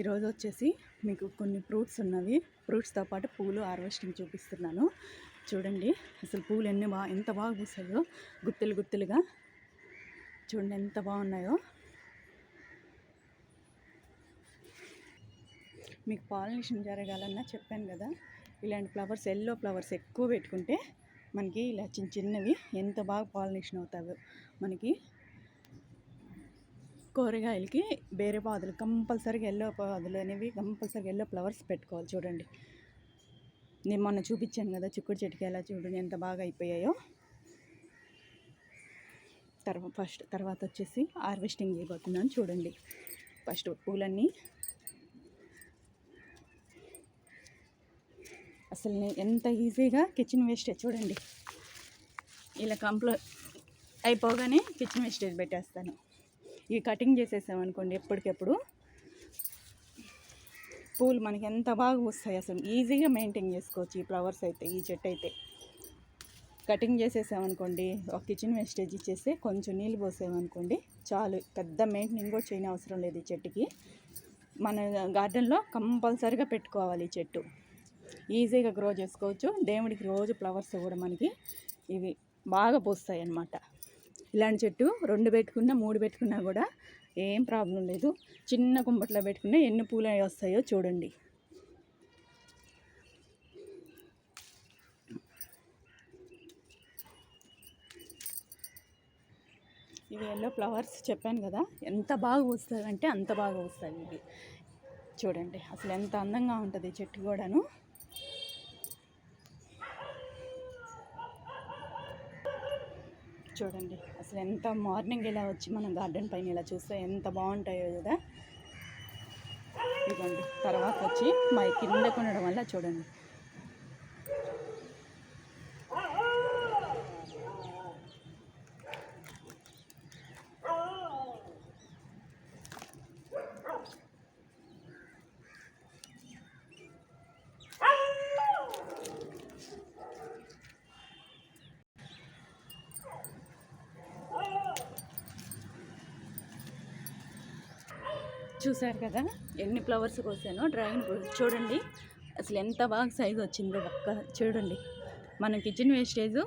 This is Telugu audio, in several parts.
ఈరోజు వచ్చేసి మీకు కొన్ని ఫ్రూట్స్ ఉన్నవి. ఫ్రూట్స్తో పాటు పూలు హార్వెస్టింగ్ చూపిస్తున్నాను. చూడండి అసలు పూలు ఎన్ని బాగా ఎంత బాగా పూసాయో. గుత్తులు గుత్తులుగా. చూడండి ఎంత బాగున్నాయో. మీకు పాలినేషన్ జరగాలన్నా చెప్పాను కదా. ఇలాంటి ఫ్లవర్స్ ఎల్లో ఫ్లవర్స్ ఎక్కువ పెట్టుకుంటే మనకి ఇలా చిన్న చిన్నవి ఎంత బాగా పాలినేషన్ అవుతాయో మనకి కూరగాయలకి బేరే పాదులు కంపల్సరీగా ఎల్లో పాదులు అనేవి కంపల్సరీగా ఎల్లో ఫ్లవర్స్ పెట్టుకోవాలి చూడండి. నేను మొన్న చూపించాను కదా చిక్కుడు చెట్టుకి ఎలా చూడండి ఎంత బాగా అయిపోయాయో. తర్వాత ఫస్ట్ తర్వాత వచ్చేసి హార్వెస్టింగ్ చేయబోతున్నాను చూడండి. ఫస్ట్ పూలన్నీ. అసలు నేను ఎంత ఈజీగా కిచెన్ వేస్టేజ్ చూడండి. ఇలా కంప్లో అయిపోగానే కిచెన్ వేస్టేజ్ పెట్టేస్తాను. ఇవి కటింగ్ చేసేసామనుకోండి ఎప్పటికెప్పుడు. పూలు మనకి ఎంత బాగా వస్తాయి అసలు. ఈజీగా మెయింటైన్ చేసుకోవచ్చు ఈ ఫ్లవర్స్ అయితే ఈ చెట్టు అయితే. కటింగ్ చేసేసామనుకోండి ఒక కిచెన్ వేస్టేజ్ ఇచ్చేస్తే కొంచెం నీళ్ళు పోసామనుకోండి చాలు. పెద్ద మెయింటెనింగ్ కూడా చేయని అవసరం లేదు ఈ చెట్టుకి. మన గార్డెన్లో కంపల్సరీగా పెట్టుకోవాలి ఈ చెట్టు. ఈజీగా గ్రో చేసుకోవచ్చు. దేవుడికి రోజు ఫ్లవర్స్ కూడా మనకి ఇవి బాగా పోస్తాయి అన్నమాట ఇలాంటి చెట్టు రెండు పెట్టుకున్నా మూడు పెట్టుకున్నా కూడా ఏం ప్రాబ్లం లేదు. చిన్న కుంపట్లో పెట్టుకున్నా ఎన్ని పూలు వస్తాయో చూడండి. ఇవి ఎల్లో ఫ్లవర్స్ చెప్పాను కదా ఎంత బాగా వస్తుందంటే అంటే అంత బాగా వస్తాయి ఇవి. చూడండి అసలు ఎంత అందంగా ఉంటుంది చెట్టు కూడాను. చూడండి. అసలు ఎంత మార్నింగ్ ఇలా వచ్చి మనం గార్డెన్ పైన ఇలా చూస్తే ఎంత బాగుంటాయో కదా ఇదిగోండి తర్వాత వచ్చి మా కింద కొనడం వల్ల చూడండి. చూసారు కదా? ఎన్ని ఫ్లవర్స్ కోసానో డ్రాగన్ ఫ్రూట్ చూడండి. అసలు ఎంత బాగా సైజు వచ్చిందో ఒక్క చూడండి. మన కిచెన్ వేస్టేజ్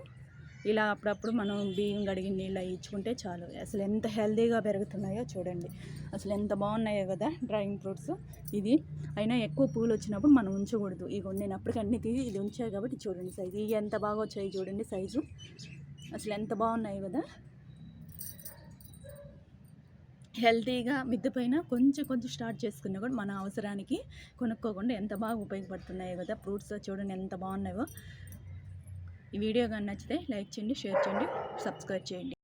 ఇలా అప్పుడప్పుడు మనం బియ్యం కడిగిన నీళ్ళు ఇచ్చుకుంటే చాలు. అసలు ఎంత హెల్తీగా పెరుగుతున్నాయో చూడండి. అసలు ఎంత బాగున్నాయో కదా డ్రాగన్ ఫ్రూట్స్. ఇది అయినా ఎక్కువ పూలు వచ్చినప్పుడు మనం ఉంచకూడదు. ఇక నేను అప్పటికన్నీ తీసి ఇది ఉంచాయి కాబట్టి చూడండి సైజు ఇవి ఎంత బాగా వచ్చాయి చూడండి సైజు అసలు ఎంత బాగున్నాయి కదా. హెల్తీగా మిద్దె పైన కొంచెం కొంచెం స్టార్ట్ చేసుకున్నా కూడా మన అవసరానికి కొనుక్కోకుండా ఎంత బాగా ఉపయోగపడుతున్నాయో కదా ఫ్రూట్స్ చూడండి ఎంత బాగున్నాయో. ఈ వీడియో కానీ నచ్చితే లైక్ చేయండి షేర్ చేయండి సబ్స్క్రైబ్ చేయండి.